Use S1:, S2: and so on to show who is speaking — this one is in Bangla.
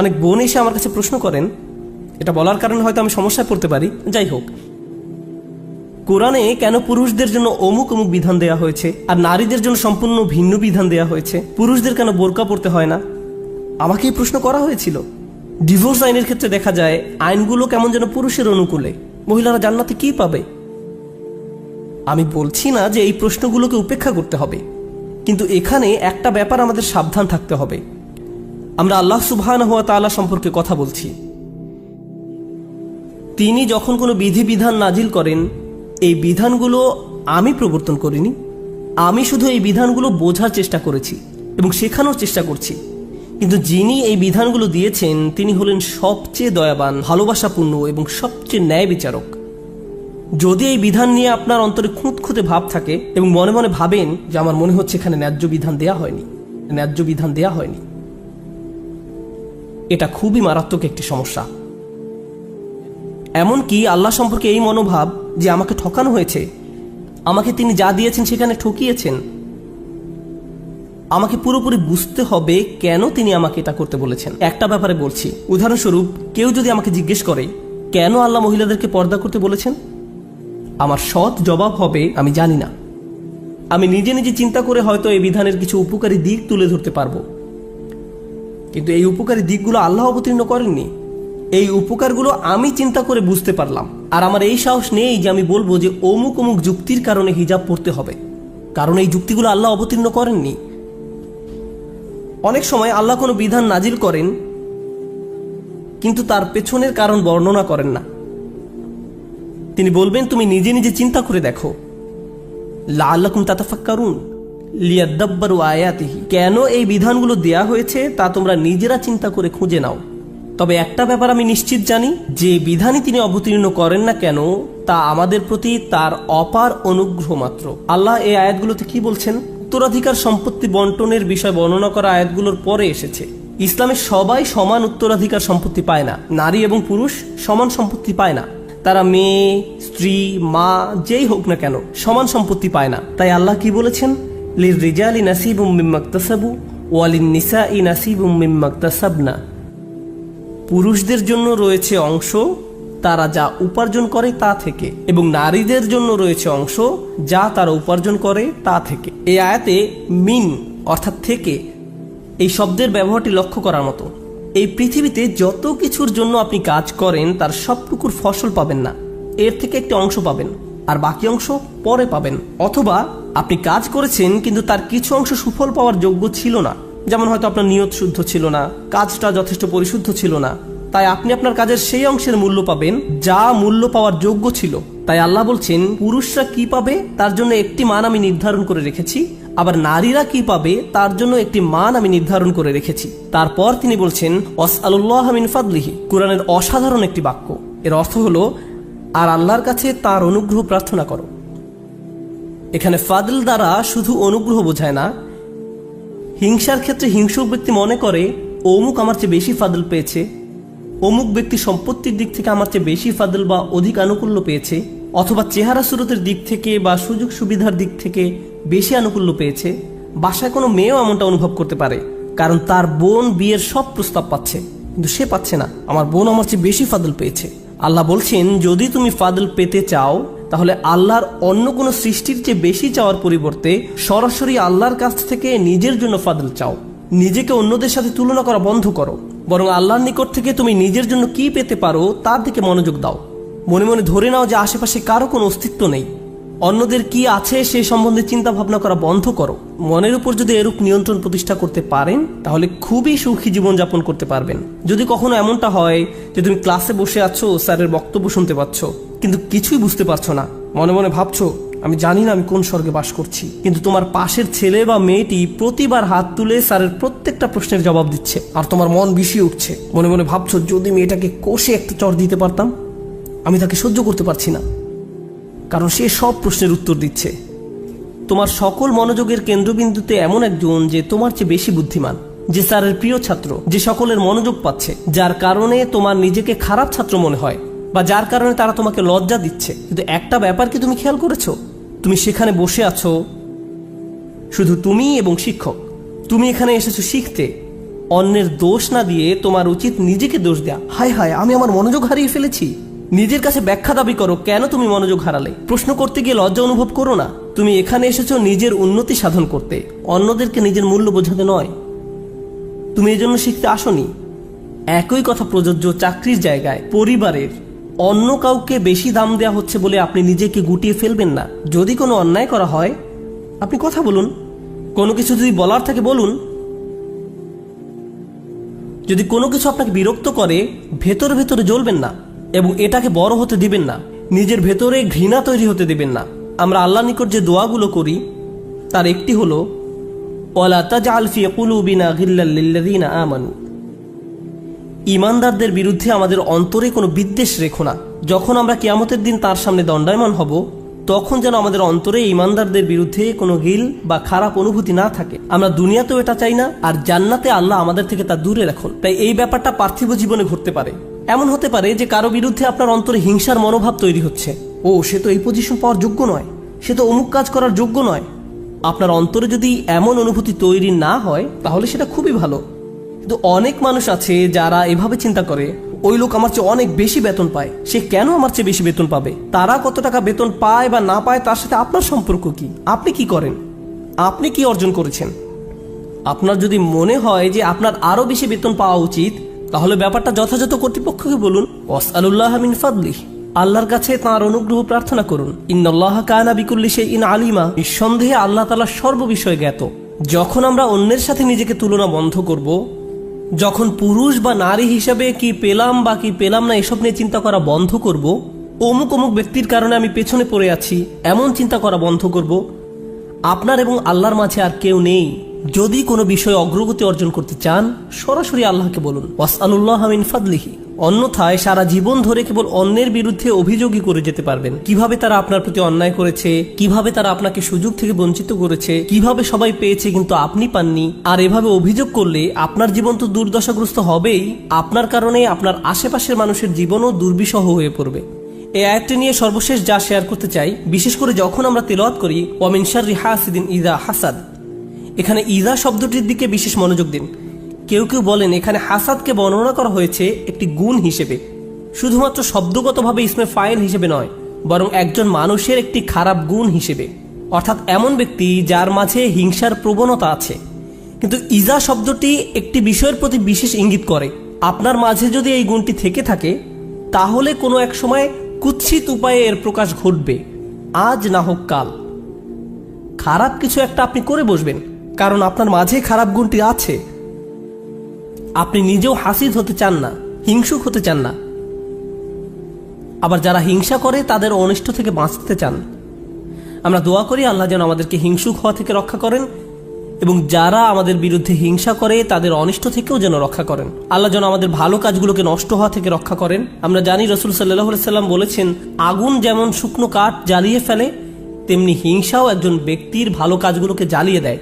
S1: অনেক বোন এসে আমার কাছে প্রশ্ন করেন, এটা বলার কারণে হয়তো আমি সমস্যায় পড়তে পারি। যাই হোক, কোরআনে কেন পুরুষদের জন্য অমুক অমুক বিধান দেয়া হয়েছে, আর নারীদের জন্য সম্পূর্ণ ভিন্ন বিধান দেয়া হয়েছে? পুরুষদের কেন বোরকা পড়তে হয় না? আমাকে এই প্রশ্ন করা হয়েছিল। ডিভোর্স আইনের ক্ষেত্রে দেখা যায়, আইনগুলো কেমন যেন পুরুষের অনুকূলে। মহিলারা জান্নাতে কি পাবে? আমি বলছি না যে এই প্রশ্নগুলোকে উপেক্ষা করতে হবে, কিন্তু এখানে একটা ব্যাপার আমাদের সাবধান থাকতে হবে। আমরা আল্লাহ সুবহান হওয়া তাআলা সম্পর্কে কথা বলছি। তিনি যখন কোনো বিধিবিধান নাজিল করেন, এই বিধানগুলো আমি প্রবর্তন করিনি। আমি শুধু এই বিধানগুলো বোঝার চেষ্টা করেছি এবং শেখানোর চেষ্টা করছি। কিন্তু যিনি এই বিধানগুলো দিয়েছেন, তিনি হলেন সবচেয়ে দয়াবান, ভালোবাসাপূর্ণ এবং সবচেয়ে ন্যায় বিচারক। যদি এই বিধান নিয়ে আপনার অন্তরে খুঁতখুঁতে ভাব থাকে এবং মনে মনে ভাবেন যে আমার মনে হচ্ছে এখানে ন্যায্য বিধান দেয়া হয়নি, ন্যায্য বিধান দেয়া হয়নি এটা খুবই মারাত্মক একটি সমস্যা। এমনকি আল্লাহ সম্পর্কে এই মনোভাব যে আমাকে ঠকানো হয়েছে, আমাকে তিনি যা দিয়েছেন সেখানে ঠকিয়েছেন, আমাকে পুরোপুরি বুঝতে হবে কেন তিনি আমাকে এটা করতে বলেছেন। একটা ব্যাপারে বলছি, উদাহরণস্বরূপ কেউ যদি আমাকে জিজ্ঞেস করে, কেন আল্লাহ মহিলাদেরকে পর্দা করতে বলেছেন? আমার সৎ জবাব হবে, আমি জানি না। আমি নিজে নিজে চিন্তা করে হয়তো এই বিধানের কিছু উপকারী দিক তুলে ধরতে পারব। কিন্তু এই উপকারী দিকগুলো আল্লাহ অবতীর্ণ করেননি। এই উপকারগুলো আমি চিন্তা করে বুঝতে পারলাম। আর আমার এই সাহস নেই যে আমি বলব যে অমুক অমুক যুক্তির কারণে হিজাব পড়তে হবে। কারণ এই যুক্তিগুলো আল্লাহ অবতীর্ণ করেননি। অনেক সময় আল্লাহ কোনো বিধান নাজিল করেন, কিন্তু তার পেছনের কারণ বর্ণনা করেন না। তিনি বলবেন, তুমি নিজে নিজে চিন্তা করে দেখো। লা লাল্লাকুম তাতাফাক্কারুন। লিয়াদ্দাব্বারু আয়াতিহি। কেন এই বিধানগুলো দেয়া হয়েছে তা তোমরা নিজেরা চিন্তা করে খুঁজে নাও। তবে একটা ব্যাপার আমি নিশ্চিত জানি, যে বিধানই তিনি অবতীর্ণ করেন না কেন, তা আমাদের প্রতি তার অপার অনুগ্রহ মাত্র। আল্লাহ এই আয়াতগুলোতে কি বলছেন? উত্তরাধিকার সম্পত্তি বন্টনের বিষয় বর্ণনা করা আয়াতগুলোর পরে এসেছে। ইসলামে সবাই সমান উত্তরাধিকার সম্পত্তি পায় না। নারী এবং পুরুষ সমান সম্পত্তি পায় না। তারা মেয়ে, স্ত্রী, মা, যেই হোক না কেন, সমান সম্পত্তি পায় না। তাই আল্লাহ কি বলেছেন? লির রিজালি নাসিবুম মিম্মাক্তাসাবু ওয়ালিন নিসা ই নাসিবুম মিম্মাক্তাসাবনা পুরুষদের জন্য রয়েছে অংশ, তারা যা উপার্জন করে তা থেকে। এবং নারীদের জন্য রয়েছে অংশ, যা তারা উপার্জন করে তা থেকে। এই আয়াতে মিন অর্থাৎ থেকে, এই শব্দের ব্যবহারটি লক্ষ্য করার মতো। এই পৃথিবীতে যত কিছুর জন্য আপনি কাজ করেন, তার সবটুকুর ফসল পাবেন না। এর থেকে একটি অংশ পাবেন, আর বাকি অংশ পরে পাবেন। অথবা আপনি কাজ করেছেন, কিন্তু তার কিছু অংশ সুফল পাওয়ার যোগ্য ছিল না। যেমন হয়তো আপনার নিয়ত শুদ্ধ ছিল না, কাজটা যথেষ্ট পরিশুদ্ধ ছিল না। তাই আপনি আপনার কাজের সেই অংশের মূল্য পাবেন, যা মূল্য পাওয়ার যোগ্য ছিল। তাই আল্লাহ বলছেন, পুরুষরা কি পাবে, তার জন্য একটি মান আমি নির্ধারণ করে রেখেছি, আবার নারীরা কি পাবে, তার জন্য একটি মান আমি নির্ধারণ করে রেখেছি। তারপর তিনি বলছেন অস ফাদলিহি কোরআনের অসাধারণ একটি বাক্য। এর অর্থ হলো, আর আল্লাহর কাছে তার অনুগ্রহ প্রার্থনা করো। এখানে ফাদল দ্বারা শুধু অনুগ্রহ বোঝায় না, হিংসার ক্ষেত্রে হিংসুক ব্যক্তি মনে করে, অমুক আমার চেয়ে বেশি ফাদল পেয়েছে, অমুক ব্যক্তি সম্পত্তির দিক থেকে আমার চেয়ে বেশি ফাদল বা অধিক আনুকূল্য পেয়েছে, অথবা চেহারা সুরতের দিক থেকে বা সুযোগ সুবিধার দিক থেকে বেশি আনুকূল্য পেয়েছে, বাসায় কোনো মেয়েও এমনটা অনুভব করতে পারে, কারণ তার বোন বিয়ের সব প্রস্তাব পাচ্ছে, কিন্তু সে পাচ্ছে না, আমার বোন আমার চেয়ে বেশি ফাদল পেয়েছে। আল্লাহ বলছেন, যদি তুমি ফাদল পেতে চাও তাহলে আল্লাহর অন্য কোনো সৃষ্টির চেয়ে বেশি চাওয়ার পরিবর্তে সরাসরি আল্লাহর কাছ থেকে নিজের জন্য ফাদল চাও। নিজেকে অন্যদের সাথে তুলনা করা বন্ধ করো। বরং আল্লাহর নিকট থেকে তুমি নিজের জন্য কি পেতে পারো তার দিকে মনোযোগ দাও। মনে মনে ধরে নাও যে আশেপাশে কারও কোনো অস্তিত্ব নেই। অন্যদের কি আছে সে সম্বন্ধে চিন্তা ভাবনা করা বন্ধ করো। মনের উপর যদি এরূপ নিয়ন্ত্রণ প্রতিষ্ঠা করতে পারেন, তাহলে খুবই সুখী জীবনযাপন করতে পারবেন। যদি কখনো এমনটা হয় যে তুমি ক্লাসে বসে আছো, স্যারের বক্তব্য শুনতে পাচ্ছ, কিন্তু কিছুই বুঝতে পারছ না। মনে মনে ভাবছ, আমি জানি না আমি কোন স্বর্গে বাস করছি। কিন্তু তোমার পাশের ছেলে বা মেয়েটি প্রতিবার হাত তুলে স্যারের প্রত্যেকটা প্রশ্নের জবাব দিচ্ছে, আর তোমার মন বিষিয়ে উঠছে। মনে মনে ভাবছ, যদি মেয়েটাকে কষে একটা চর দিতে পারতাম, আমি তাকে সহ্য করতে পারছি না। কারণ সে সব প্রশ্নের উত্তর দিচ্ছে। তোমার সকল মনোযোগের কেন্দ্রবিন্দুতে এমন একজন যে তোমার চেয়ে বেশি বুদ্ধিমান, যে স্যারের প্রিয় ছাত্র, যে সকলের মনোযোগ পাচ্ছে, যার কারণে তোমার নিজেকে খারাপ ছাত্র মনে হয়, বা যার কারণে তারা তোমাকে লজ্জা দিচ্ছে। কিন্তু একটা ব্যাপার কি তুমি খেয়াল করেছ? তুমি সেখানে বসে আছো। শুধু তুমি এবং শিক্ষক। তুমি এখানে এসেছ শিখতে। অন্যের দোষ না দিয়ে তোমার উচিত নিজেকে দোষ দেয়া। হায় হায়, আমি আমার মনোযোগ হারিয়ে ফেলেছি। নিজের কাছে ব্যাখ্যা দাবি করো, কেন তুমি মনোযোগ হারালে? প্রশ্ন করতে গিয়ে লজ্জা অনুভব করো না। তুমি এখানে এসেছ নিজের উন্নতি সাধন করতে। অন্যদেরকে নিজের মূল্য বোঝাতে নয়। তুমি এই জন্য শিখতে আসনি। একই কথা প্রযোজ্য চাকরির জায়গায়, পরিবারের। অন্য কাউকে বেশি দাম দেওয়া হচ্ছে বলে আপনি নিজেকে গুটিয়ে ফেলবেন না। যদি কোনো অন্যায় করা হয়, আপনি কথা বলুন। কোনো কিছু যদি বলার থাকে বলুন। যদি কোনো কিছু আপনাকে বিরক্ত করে, ভেতরে ভেতরে জ্বলবেন না। এবং এটাকে বড় হতে দিবেন না, নিজের ভেতরে ঘৃণা তৈরি হতে দিবেন না। আমরা আল্লাহ নিকট যে দোয়াগুলো করি, তার একটি হলো ইমানদারদের বিরুদ্ধে আমাদের অন্তরে কোনো বিদ্বেষ রেখো না। যখন আমরা কিয়ামতের দিন তার সামনে দণ্ডায়মান হব, তখন যেন আমাদের অন্তরে ইমানদারদের বিরুদ্ধে কোনো গিল বা খারাপ অনুভূতি না থাকে। আমরা দুনিয়াতেও এটা চাই না, আর জান্নাতে আল্লাহ আমাদের থেকে তা দূরে রাখুন। তাই এই ব্যাপারটা পার্থিব জীবনে ঘটতে পারে। এমন হতে পারে যে কারও বিরুদ্ধে আপনার অন্তরে হিংসার মনোভাব তৈরি হচ্ছে। ও, সে তো এই পজিশন পাওয়ার যোগ্য নয়। সে তো অমুক কাজ করার যোগ্য নয়। আপনার অন্তরে যদি এমন অনুভূতি তৈরি না হয়, তাহলে সেটা খুবই ভালো। কিন্তু অনেক মানুষ আছে যারা এভাবে চিন্তা করে, ওই লোক আমার চেয়ে অনেক বেশি বেতন পায়। সে কেন আমার চেয়ে বেশি বেতন পাবে? তারা কত টাকা বেতন পায় বা না পায়, তার সাথে আপনার সম্পর্ক কি? আপনি কি করেন? আপনি কি অর্জন করেছেন? আপনার যদি মনে হয় যে আপনার আরও বেশি বেতন পাওয়া উচিত তাহলে ব্যাপারটা যথাযথ কর্তৃপক্ষকে বলুন। ওয়াসআলুল্লাহ মিন ফাদলিহ আল্লাহর কাছে তাঁর অনুগ্রহ প্রার্থনা করুন। ইন্নাল্লাহ কানা বিকুল্লি ইন আলিমা। নিঃসন্দেহে আল্লাহ তাআলা সর্ববিষয়ে জ্ঞাত। যখন আমরা অন্যের সাথে নিজেকে তুলনা বন্ধ করব, যখন পুরুষ বা নারী হিসাবে কি পেলাম বা কি পেলাম না এসব নিয়ে চিন্তা করা বন্ধ করব, অমুক অমুক ব্যক্তির কারণে আমি পেছনে পড়ে আছি, এমন চিন্তা করা বন্ধ করব, আপনার এবং আল্লাহর মাঝে আর কেউ নেই। যদি কোনো বিষয়ে অগ্রগতি অর্জন করতে চান, সরাসরি আল্লাহকে বলুন। ফাদলিহি। অন্যথায় সারা জীবন ধরে কেবল অন্যের বিরুদ্ধে অভিযোগই করে যেতে পারবেন। কীভাবে তারা আপনার প্রতি অন্যায় করেছে, কীভাবে তারা আপনাকে সুযোগ থেকে বঞ্চিত করেছে, কীভাবে সবাই পেয়েছে কিন্তু আপনি পাননি, আর এভাবে অভিযোগ করলে আপনার জীবন তো দুর্দশাগ্রস্ত হবেই, আপনার কারণে আপনার আশেপাশের মানুষের জীবনও দুর্বিষহ হয়ে পড়বে। এই আয়াতটি নিয়ে সর্বশেষ যা শেয়ার করতে চাই, বিশেষ করে যখন আমরা তেলাওয়াত করি ওয়ামিনশার রিহাসিদিন ইদা হাসাদ। এখানে ইদা শব্দটির দিকে বিশেষ মনোযোগ দিন। কেউ কেউ বলেন, এখানে হাসাদকে বর্ণনা করা হয়েছে একটি গুণ হিসেবে। শুধুমাত্র শব্দগতভাবে ইসমে ফাইল হিসেবে নয়, বরং একজন মানুষের একটি খারাপ গুণ হিসেবে। অর্থাৎ এমন ব্যক্তি যার মাঝে হিংসার প্রবণতা আছে। কিন্তু ইজা শব্দটি একটি বিষয়ের প্রতি বিশেষ ইঙ্গিত করে। আপনার মাঝে যদি এই গুণটি থেকে থাকে, তাহলে কোনো এক সময় কুৎসিত উপায়ে এর প্রকাশ ঘটবে। আজ না হোক কাল। খারাপ কিছু একটা আপনি করে বসবেন। কারণ আপনার মাঝে খারাপ গুণটি আছে। আপনি নিজেও হাসিদ হতে চান না, হিংসুক হতে চান না। আবার যারা হিংসা করে, তাদের অনিষ্ট থেকে বাঁচতে চান। আমরা দোয়া করি আল্লাহ যেন আমাদেরকে হিংসুক হওয়া থেকে রক্ষা করেন এবং যারা আমাদের বিরুদ্ধে হিংসা করে, তাদের অনিষ্ট থেকেও যেন রক্ষা করেন। আল্লাহ যেন আমাদের ভালো কাজগুলোকে নষ্ট হওয়া থেকে রক্ষা করেন। আমরা জানি রসুল সাল্লাহ সাল্লাম বলেছেন, আগুন যেমন শুকনো কাঠ জ্বালিয়ে ফেলে, তেমনি হিংসাও একজন ব্যক্তির ভালো কাজগুলোকে জ্বালিয়ে দেয়।